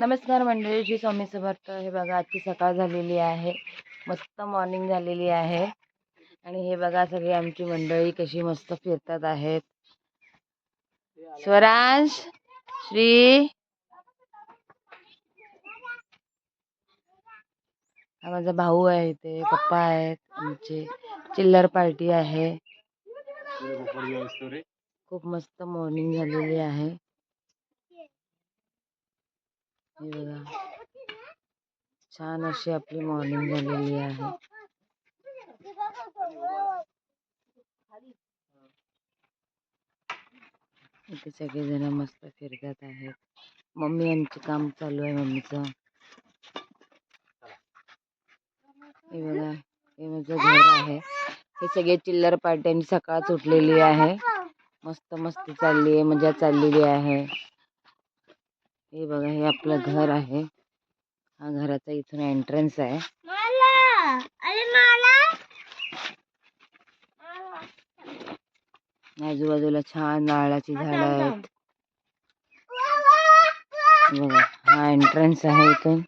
नमस्कार मंडळी श्री स्वामी समर्थ. हे बघा आजची सकाळ झालेली आहे. मस्त मॉर्निंग झालेली आहे. आणि हे बघा सगळी आमची मंडळी कशी मस्त फिरतात आहेत. स्वरांश श्री हा माझा भाऊ आहे इथे पप्पा आहेत आमचे. चिल्लर पार्टी आहे. खूप मस्त मॉर्निंग झालेली आहे. हे बघा. छान अशी आपली मॉर्निंग झालेली आहे. इथे सगळेजण मस्त फिरतात आहेत. मम्मी यांचं काम चालू आहे मम्मीचं. हे बघा हे माझं घर आहे. हे सगळे चिल्लर पार्ट्यांनी सकाळच उठलेली आहे. मस्त मस्त चालली आहे मजा चाललेली आहे. हे बघा हे आपलं घर आहे. हा घराचा इथून एंट्रन्स आहे. आजूबाजूला छान नारळाची झाडं आहेत. हे बघा हा एंट्रन्स आहे इथून.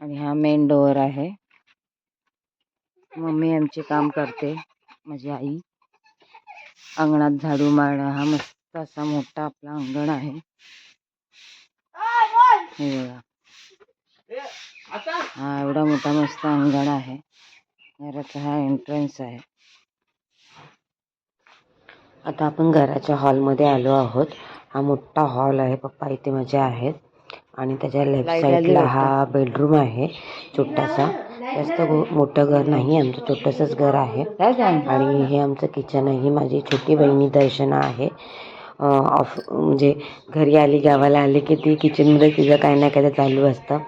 आणि हा मेन डोअर आहे. मम्मी आमचे काम करते माझी आई. अंगणात झाडू मारणं हा मस्त असा मोठा आपला अंगण आहे. हे बघा हा एवढा मोठा मस्त अंगण आहे. घराचा हा एंट्रन्स आहे. आता आपण घराच्या हॉलमध्ये आलो आहोत. हा मोठा हॉल आहे. पप्पा इथे माझे आहेत. आणि त्याच्या लेफ्ट साईडला हा बेडरूम आहे. छोटासा. जास्त मोठं घर नाही आमचं छोटंसंच घर आहे. आणि हे आमचं किचन आहे. माझी छोटी बहिणी दर्शना आहे. ऑफ म्हणजे घरी आली गावाला आली की ती किचनमध्ये तिचं काही ना काही चालू असतं.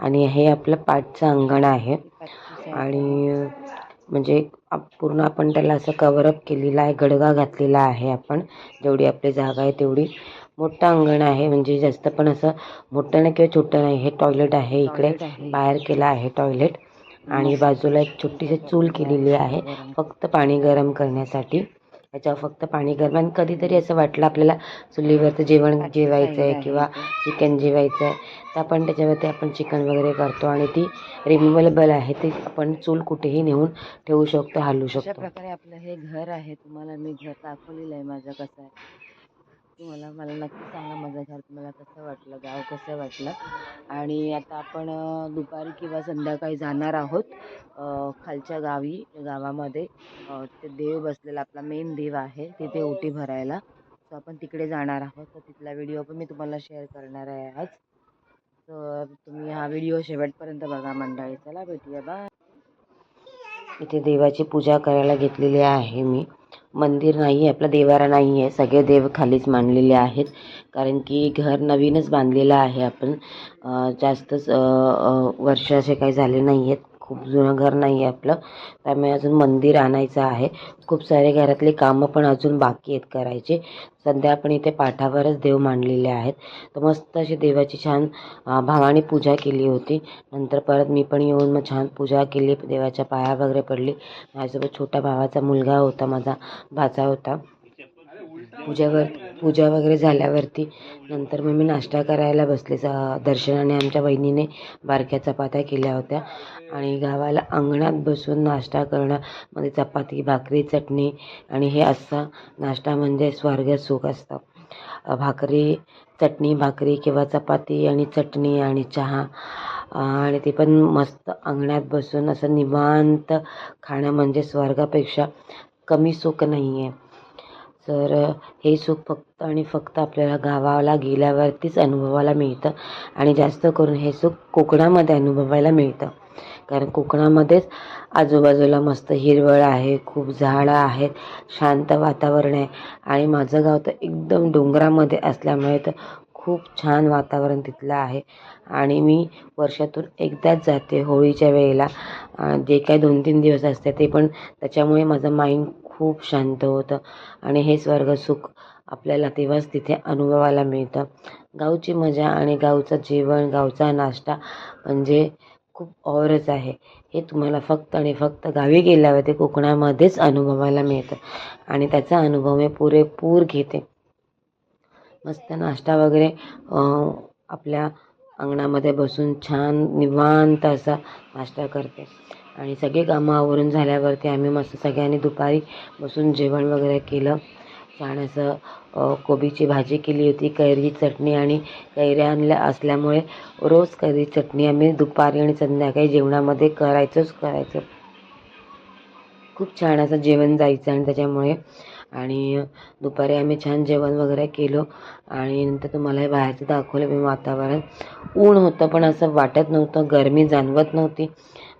आणि हे आपलं पाठचं अंगण आहे. आणि म्हणजे पूर्ण आपण त्याला असं कवरअप केलेलं आहे गडगा घातलेला आहे आपण. जेवढी आपली जागा आहे तेवढी. मोठं अंगण आहे म्हणजे जास्त पण असं मोठं नाही किंवा छोटं नाही. हे टॉयलेट आहे इकडे बाहेर केलं आहे टॉयलेट आणि बाजूला एक छोटीशी चूल केलेली आहे. फक्त पाणी गरम करण्यासाठी. त्याच्यावर फक्त पाणी गरम आणि कधीतरी असं वाटलं आपल्याला चुलीवरचं जेवण जेवायचं आहे किंवा चिकन जेवायचं आहे. तर आपण त्याच्यावरती आपण चिकन वगैरे करतो आणि ती रिमुवेबल आहे. ती आपण चूल कुठेही नेऊन ठेवू शकतो हलवू शकतो. प्रकारे आपलं हे घर आहे. तुम्हाला मी घर दाखवलेलं आहे माझं कसं आहे. तुम्हाला मला नक्की सांगा माझं घर तुम्हाला कसं वाटलं गाव कसं वाटलं? आणि आता आपण दुपारी किंवा संध्याकाळी जाणार आहोत खालच्या गावी गावामध्ये. ते देव बसलेला आपला मेन देव आहे तिथे ओटी भरायला. तर आपण तिकडे जाणार आहोत. तर तिथला व्हिडिओ पण मी तुम्हाला शेअर करणार आहे आज. तर तुम्ही हा व्हिडिओ शेवटपर्यंत बघा मंडळी. चला भेटूया. बाय इथे देवाची पूजा करायला घेतलेली आहे मी. मंदिर नाही आहे आपला देवारा नाही आहे सगळे देव खालीच मांडलेले आहेत. कारण की घर नवीनच बांधलेलं आहे आपण. जास्तच वर्ष असे काही झाले नाही आहेत खूप जुनं घर नाही आहे आपलं. त्यामुळे अजून मंदिर आणायचं आहे. खूप सारे घरातले कामं पण अजून बाकी आहेत करायचे. सध्या आपण इथे पाठावरच देव मांडलेले आहेत. तर मस्त अशी देवाची छान भावाने पूजा केली होती. नंतर परत मी पण येऊन मग छान पूजा केली. देवाच्या पाया वगैरे पडली. माझ्यासोबत छोटा भावाचा मुलगा होता माझा भाचा होता. पूजेवर पूजा वगैरे झाल्यावरती नंतर मग मी नाश्ता करायला बसले. स- दर्शनाने आमच्या वहिनीने बारक्या चपात्या केल्या होत्या. आणि गावाला अंगणात बसून नाश्ता करणं मध्ये चपाती भाकरी चटणी आणि हे असा नाश्ता म्हणजे स्वर्ग सुख असतं. भाकरी चटणी भाकरी किंवा चपाती आणि चटणी आणि चहा आणि ते पण मस्त अंगणात बसून असं निवांत खाणं म्हणजे स्वर्गापेक्षा कमी सुख नाही आहे तर हे सुख फक्त आणि फक्त आपल्याला गावाला गेल्यावरतीच अनुभवायला मिळतं आणि जास्त करून हे सुख कोकणामध्ये अनुभवायला मिळतं. कारण कोकणामध्येच आजूबाजूला मस्त हिरवळ आहे खूप झाडं आहेत शांत वातावरण आहे आणि माझं गाव तर एकदम डोंगरामध्ये असल्यामुळे तर खूप छान वातावरण तिथलं आहे. आणि मी वर्षातून एकदाच जाते होळीच्या वेळेला. जे काही दोन तीन दिवस असते ते पण त्याच्यामुळे माझं माइंड खूप शांत होतं. आणि हे स्वर्ग सुख आपल्याला तेव्हाच तिथे अनुभवायला मिळतं. गावची मजा आणि गावचं जेवण गावचा नाश्ता म्हणजे खूप औरच आहे. हे तुम्हाला फक्त आणि फक्त गावी गेल्यावर ते कोकणामध्येच अनुभवायला मिळतं. आणि त्याचा अनुभव मी पुरेपूर घेते. मस्त नाश्ता वगैरे आपल्या अंगणामध्ये बसून छान निवांत असा नाश्ता करते. आणि सगळे कामं आवरून झाल्यावरती आम्ही मस्त सगळ्यांनी दुपारी बसून जेवण वगैरे केलं. छान असं कोबीची भाजी केली होती कैरी चटणी आणि कैऱ्या आणल्या असल्यामुळे रोज कैरी चटणी आम्ही दुपारी आणि संध्याकाळी जेवणामध्ये करायचंच करायचं. खूप छान असं जेवण जायचं आणि त्याच्यामुळे. आणि दुपारी आम्ही छान जेवण वगैरे केलं. आणि नंतर तुम्हाला हे बाहेरचं दाखवलं मी वातावरण ऊन होतं पण असं वाटत नव्हतं गरमी जाणवत नव्हती.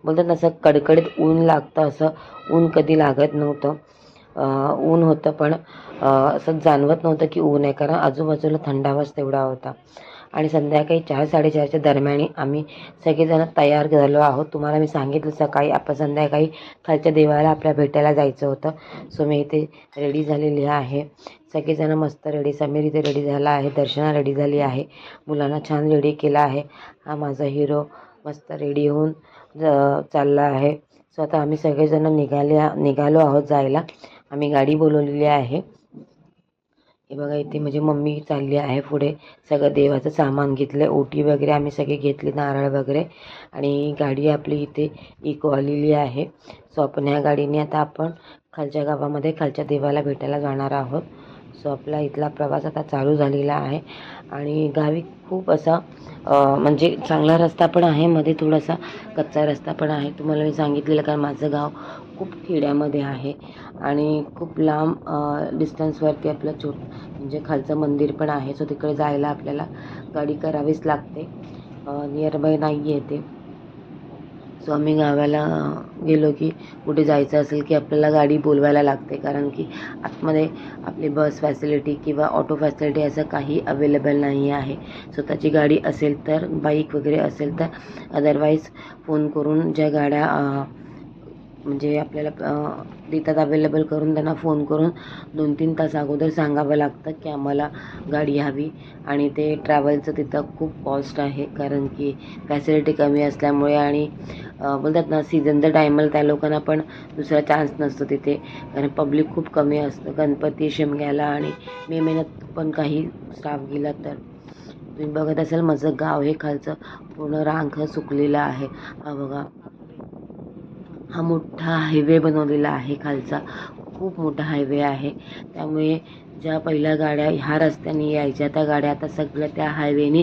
बोलतात ना असं कडकडीत ऊन लागतं असं ऊन कधी लागत नव्हतं. ऊन होतं पण असं जाणवत नव्हतं की ऊन आहे कारण आजूबाजूला थंडावाच तेवढा होता. आणि संध्याकाळी चार साडेचारच्या दरम्यान आम्ही सगळेजण तयार झालो आहोत. तुम्हाला मी सांगितलं सकाळी आपण संध्याकाळी खालच्या देवाला आपल्या भेटायला जायचं होतं. सो मी इथे रेडी झालेली आहे. सगळेजण मस्त रेडी समीर इथे रेडी झाला आहे दर्शना रेडी झाली आहे. मुलांना छान रेडी केला आहे. हा माझा हिरो मस्त रेडी होऊन ज- चालला आहे. सो आता आम्ही सगळेजण निघाले निघालो आहोत जायला. आम्ही गाडी बोलवलेली आहे. हे बघा इथे म्हणजे मम्मी चालली आहे पुढे. सगळं देवाचं सामान घेतलं ओटी वगैरे आम्ही सगळे घेतले नारळ वगैरे. आणि गाडी आपली इथे इको आलेली आहे. सो आपण ह्या गाडीने आता आपण खालच्या गावामध्ये खालच्या देवाला भेटायला जाणार आहोत. सो आपला इथला प्रवास आता चालू झालेला आहे. आणि गावी खूप असा म्हणजे चांगला रस्ता पण आहे. मध्ये थोडासा कच्चा रस्ता पण आहे. तुम्हाला मी सांगितलेलं कारण माझं गाव खूप खेड्यामध्ये आहे. आणि खूप लांब डिस्टन्सवरती आपलं छोट म्हणजे खालचं मंदिर पण आहे. सो तिकडे जायला आपल्याला गाडी करावीच लागते. नियर बाय नाही आहे ते. सो आम्ही गावाला गेलो की कुठे जायचं असेल की आपल्याला गाडी बोलवायला लागते. कारण की आतमध्ये आपली बस फॅसिलिटी किंवा ऑटो फॅसिलिटी असं काही अवेलेबल नाही आहे. स्वतःची गाडी असेल तर बाईक वगैरे असेल तर अदरवाईज फोन करून ज्या गाड्या म्हणजे आपल्याला देतात अवेलेबल करून त्यांना फोन करून दोन तीन तास अगोदर सांगावं लागतं की आम्हाला गाडी हवी आणि ते ट्रॅव्हलचं तिथं खूप कॉस्ट आहे. कारण की फॅसिलिटी कमी असल्यामुळे आणि बोलतात ना सीझनच्या टायमाला त्या लोकांना पण दुसरा चान्स नसतो तिथे. कारण पब्लिक खूप कमी असतं. गणपती शिमग्याला आणि मे महिन्यात पण काही स्टाफ गेला तर. तुम्ही बघत असाल माझं गाव हे खालचं पूर्ण रांग सुकलेलं आहे. हा बघा. हा मोठा हायवे बनवलेला आहे खालचा. खूप मोठा हायवे आहे. त्यामुळे ज्या पहिल्या गाड्या ह्या रस्त्याने यायच्या त्या गाड्या आता सगळ्या त्या हायवेने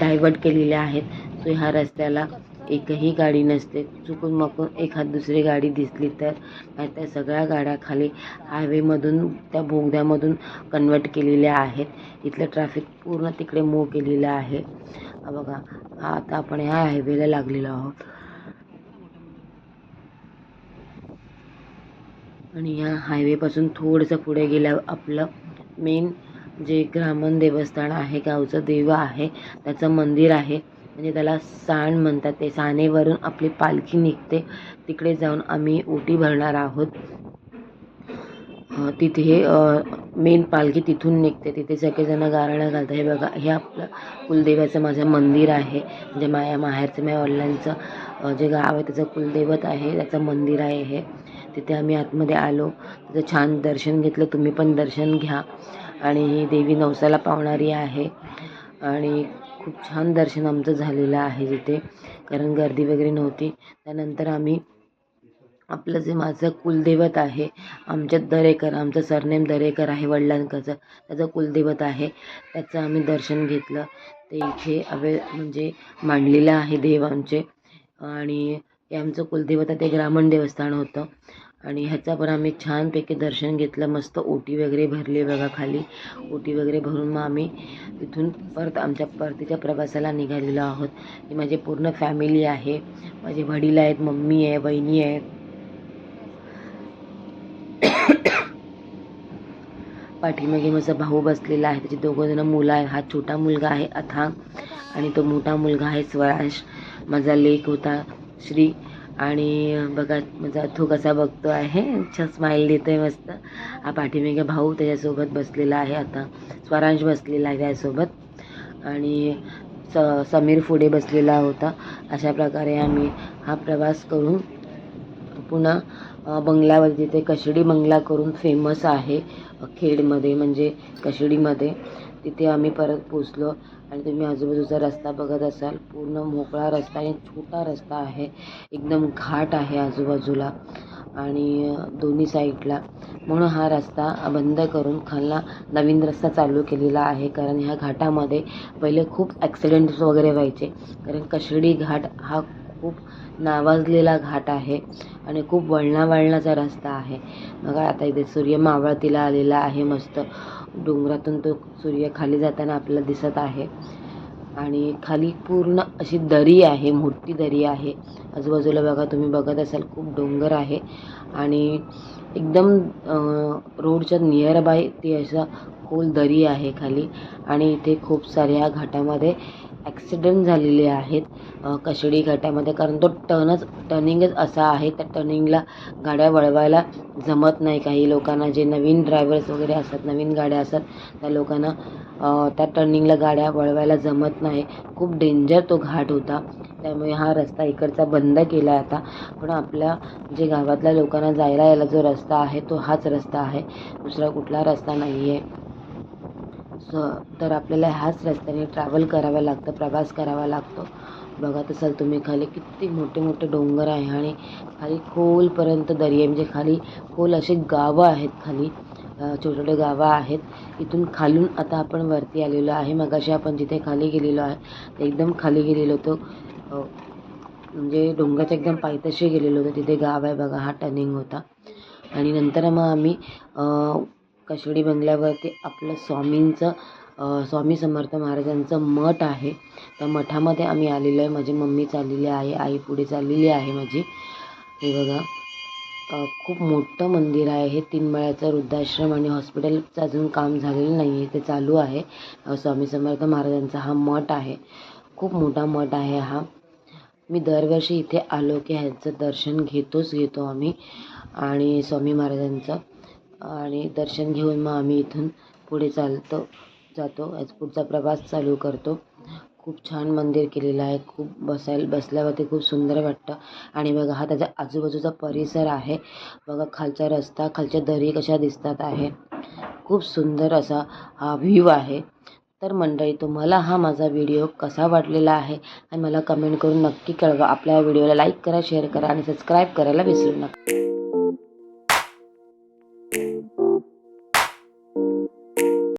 डायवर्ट केलेल्या आहेत. सो ह्या रस्त्याला एकही गाडी नसते. चुकून मकून एखाद दुसरी गाडी दिसली तर त्या सगळ्या गाड्या खाली हायवेमधून त्या बोगद्यामधून कन्वर्ट केलेल्या आहेत. इथलं ट्रॅफिक पूर्ण तिकडे मूव केलेलं आहे. बघा हा आता आपण ह्या हायवेला लागलेलो आहोत. आणि ह्या हायवेपासून थोडंसं पुढे गेल्यावर आपलं मेन जे ग्रामण देवस्थान आहे गावचं देव आहे त्याचं मंदिर आहे. म्हणजे त्याला सांड म्हणतात ते. सानेवरून आपली पालखी निघते. तिकडे जाऊन आम्ही ओटी भरणार आहोत. तिथे मेन पालखी तिथून निघते. तिथे सगळेजण गाराणं घालतात. हे बघा हे आपलं कुलदेवाचं माझं मंदिर आहे. म्हणजे माया माहेरचं माझ्या वडिलांचं. जे गाव आहे त्याचं कुलदैवत आहे त्याचं मंदिर आहे हे. तिथे आम्ही आतमध्ये आलो. तिथं छान दर्शन घेतलं. तुम्ही पण दर्शन घ्या. आणि ही देवी नवसाला पावणारी आहे. आणि खूप छान दर्शन आमचं झालेलं आहे तिथे. कारण गर्दी वगैरे नव्हती. त्यानंतर आम्ही आपलं जे माझं कुलदैवत आहे आमच्यात दरेकर आमचं सरनेम दरेकर आहे वडिलांकडचं. त्याचं कुलदैवत आहे. त्याचं आम्ही दर्शन घेतलं. ते इथे अवे म्हणजे मांडलेलं आहे देव आमचे. आणि हे आमचं कुलदेवता ते ग्रामण देवस्थान होतं. आणि ह्याचं पण आम्ही छानपैकी दर्शन घेतलं मस्त ओटी वगैरे भरली बघा खाली. ओटी वगैरे भरून मग आम्ही तिथून परत आमच्या परतीच्या प्रवासाला निघालेलो आहोत. ही माझी पूर्ण फॅमिली आहे. माझे वडील आहेत मम्मी आहे बहिणी आहे पाठीमागे माझा भाऊ बसलेला आहे. त्याचे दोघं जण मुलं आहे हा छोटा मुलगा आहे अथांग. आणि तो मोठा मुलगा आहे स्वराज. माझा लेख होता श्री आणि बघा माझा अथू कसा बघतो आहे. छान स्माईल देतोय मस्त. हा पाठीमागे भाऊ त्याच्यासोबत बसलेला आहे आता. स्वरांश बसलेला आहे त्यासोबत आणि स समीर पुढे बसलेला होता. अशा प्रकारे आम्ही हा प्रवास करून पुन्हा अ, बंगल्यावर जिथे कशडी बंगला करून फेमस आहे खेडमध्ये म्हणजे कशडीमध्ये तिथे आम्ही परत पोचलो आणि तुम्ही आजूबाजूचा रस्ता बघत असाल पूर्ण मोकळा रस्ता आणि छोटा रस्ता आहे. एकदम घाट आहे आजूबाजूला आणि दोन्ही साईडला. म्हणून हा रस्ता बंद करून खालना नवीन रस्ता चालू केलेला आहे. कारण ह्या घाटामध्ये पहिले खूप ॲक्सिडेंट्स वगैरे व्हायचे. कारण कशेडी घाट हा खूप नावाजलेला घाट आहे आणि खूप वळणा वळणाचा रस्ता आहे. बघा आता इथे सूर्य मावळतीला आलेला आहे मस्त. डोंगरातून तो सूर्य खाली जाताना आपल्याला दिसत आहे. आणि खाली पूर्ण अशी दरी आहे मोठी दरी आहे. आजूबाजूला बघा तुम्ही बघत असाल खूप डोंगर आहे. आणि एकदम रोडच्या नियर बाय ती अशा खोल दरी आहे खाली. आणि इथे खूप साऱ्या घाटामध्ये ॲक्सिडेंट झालेले आहेत. अं, कशेडी घाटामध्ये कारण तो टर्नच टर्निंगच असा आहे त्या टर्निंगला गाड्या वळवायला जमत नाही. काही लोकांना जे नवीन ड्रायव्हर्स वगैरे असतात नवीन गाड्या असतात त्या लोकांना त्या टर्निंगला गाड्या वळवायला जमत नाही. खूप डेंजर तो घाट होता. त्यामुळे हा रस्ता इकडचा बंद केला आहे आता. पण आपल्या जे गावातल्या लोकांना जायला यायला जो रस्ता आहे तो हाच रस्ता आहे. दुसरा कुठला रस्ता नाही आहे तर आपल्याला ह्याच रस्त्याने ट्रॅव्हल करावं लागतं प्रवास करावा लागतो. बघत असाल तुम्ही खाली किती मोठे मोठे डोंगर आहे आणि खाली खोलपर्यंत दरी आहे. म्हणजे खाली खोल असे गावं आहेत खाली. छोटे छोटे गावं आहेत. इथून खालून आता आपण वरती आलेलो आहे. मगाशी आपण जिथे खाली गेलेलो आहे ते एकदम खाली गेलेलो होतो. म्हणजे डोंगराच्या एकदम पायथ्याशी गेलेलो होतो. तिथे गाव आहे बघा हा टर्निंग होता. आणि नंतर मग आम्ही कशेडी बंगल्यावरती आपलं स्वामींचं स्वामी समर्थ महाराजांचं मठ आहे. त्या मठामध्ये आम्ही आलेलो आहे. माझी मम्मी चाललेली आहे. आई पुढे चाललेली आहे माझी. हे बघा. खूप मोठं मंदिर आहे. हे तीन मळ्याचं वृद्धाश्रम आणि हॉस्पिटलचं अजून काम झालेलं नाही आहे. ते चालू आहे. स्वामी समर्थ महाराजांचा हा मठ आहे. खूप मोठा मठ आहे हा. मी दरवर्षी इथे आलो की ह्याचं दर्शन घेतोच घेतो आम्ही. आणि स्वामी महाराजांचं. आणि दर्शन घेऊन मग आम्ही इथून पुढे चालतो जातो. पुढचा प्रवास चालू करतो. खूप छान मंदिर केलेलं आहे. खूप बसायला बसल्यावरती खूप सुंदर वाटतं. आणि बघा हा त्याच्या आजूबाजूचा परिसर आहे. बघा खालचा रस्ता खालच्या दरी कशा दिसतात आहे. खूप सुंदर असा हा व्ह्यू आहे. तर मंडळी तुम्हाला हा माझा व्हिडिओ कसा वाटलेला आहे? आणि मला कमेंट करून नक्की कळवा. आपल्या व्हिडिओला लाईक करा शेअर करा आणि सबस्क्राईब करायला विसरू नका.